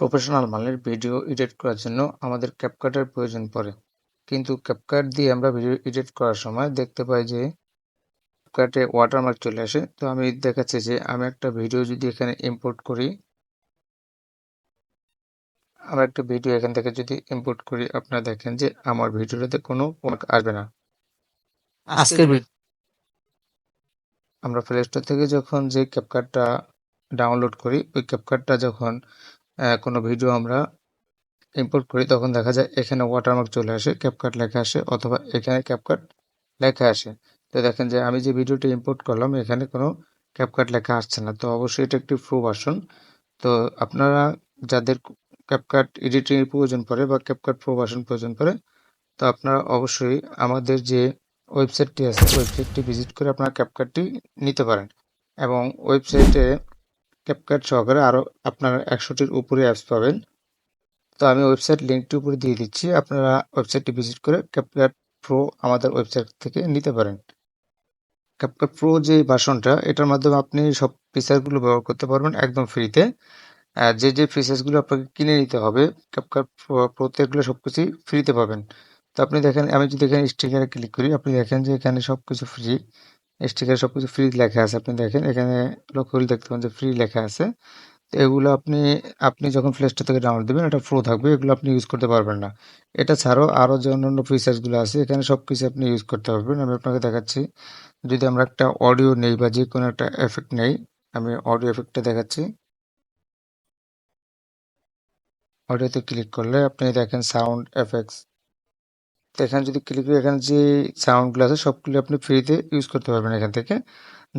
Professional মানের video edit করার জন্য আমাদের ক্যাপকাটের প্রয়োজন পড়ে। কিন্তু ক্যাপকাট দিয়ে আমরা ভিডিও এডিট করার সময় দেখতে পাই যে ক্যাপকাটে ওয়াটারমার্ক চলে আসে। তো আমি দেখাচ্ছি যে আমি একটা ভিডিও যদি এখানে ইম্পোর্ট করি আমরা একটা ভিডিও এখান থেকে যদি ইম্পোর্ট করি আপনারা দেখেন যে আমার ভিডিওটাতে কোনো আসবে না। আজকের আমরা প্লে স্টোর থেকে যখন যে ক্যাপকাটটা ডাউনলোড করি ওই ক্যাপকাটটা যখন কোনো ভিডিও আমরা ইম্পোর্ট করি, তখন দেখা যায় এখানে ওয়াটারমার্ক চলে আসে ক্যাপকাট লেখা আসে অথবা এখানে ক্যাপকাট লেখা আসে। তো দেখেন যে আমি যে ভিডিওটি ইম্পোর্ট করলাম, এখানে কোনো ক্যাপকাট লেখা আসছে না। তো অবশ্যই এটা একটি প্রো ভার্সন তো আপনারা যাদের ক্যাপকাট এডিটিংয়ের প্রয়োজন পড়ে বা ক্যাপকাট প্রো ভার্সন প্রয়োজন পড়ে, তো আপনারা অবশ্যই আমাদের যে ওয়েবসাইটটি আছে ওয়েবসাইটটি ভিজিট করে আপনারা ক্যাপকাটটি নিতে পারেন। এবং ওয়েবসাইটে ক্যাপকাট সহকারে আরও আপনারা একশোটির উপরে অ্যাপস পাবেন। তো আমি ওয়েবসাইট লিঙ্কটি উপরে দিয়ে দিচ্ছি। আপনারা ওয়েবসাইটটি ভিজিট করে ক্যাপকাট প্রো আমাদের ওয়েবসাইট থেকে নিতে পারেন। ক্যাপকাট প্রো যে ভার্সনটা এটার মাধ্যমে আপনি সব ফিচারগুলো ব্যবহার করতে পারবেন একদম ফ্রিতে আর যে যে ফিচার্সগুলো আপনাকে কিনে নিতে হবে ক্যাপকাট প্রোতে এগুলো সব কিছুই ফ্রিতে পাবেন। তো আপনি দেখেন, আমি যদি এখানে স্টিকারে ক্লিক করি, আপনি দেখেন যে এখানে সব কিছু ফ্রি স্টিকার সব কিছু ফ্রি লেখা আছে। আপনি দেখেন, এখানে লক্ষ্য করলে দেখতে পান যে ফ্রি লেখা আছে। তো এগুলো আপনি আপনি যখন প্লে স্টোর থেকে ডাউনলোড দেবেন, এটা ফ্রো থাকবে, এগুলো আপনি ইউজ করতে পারবেন না। এটা ছাড়াও আরও যে অন্যান্য ফিচার্সগুলো আছে, এখানে সব কিছু আপনি ইউজ করতে পারবেন। আমি আপনাকে দেখাচ্ছি, যদি আমরা একটা অডিও নেই বা যে কোনো একটা এফেক্ট নেই, আমি অডিও এফেক্টটা দেখাচ্ছি। অডিওতে ক্লিক করলে আপনি দেখেন সাউন্ড এফেক্টস তো এখানে যদি ক্লিক করি এখানে যে সাউন্ডগুলো আছে সবগুলো আপনি ফ্রিতে ইউজ করতে পারবেন এখান থেকে।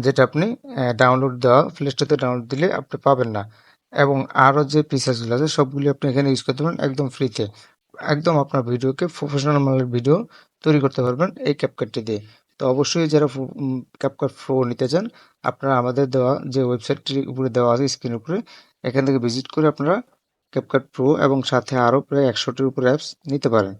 যেটা আপনি ডাউনলোড দেওয়া প্লে স্টোরতে ডাউনলোড দিলে আপনি পাবেন না। এবং আরও যে ফিচার্সগুলো আছে সবগুলি আপনি এখানে ইউজ করতে পারেন একদম ফ্রিতে একদম আপনার ভিডিওকে প্রফেশনাল মানের ভিডিও তৈরি করতে পারবেন এই ক্যাপকাটটি দিয়ে। তো অবশ্যই যারা ক্যাপকাট প্রো নিতে চান, আপনারা আমাদের দেওয়া যে ওয়েবসাইটটির উপরে দেওয়া আছে স্ক্রিনের উপরে, এখান থেকে ভিজিট করে আপনারা ক্যাপকাট প্রো এবং সাথে আরও প্রায় একশোটির উপরে অ্যাপস নিতে পারেন।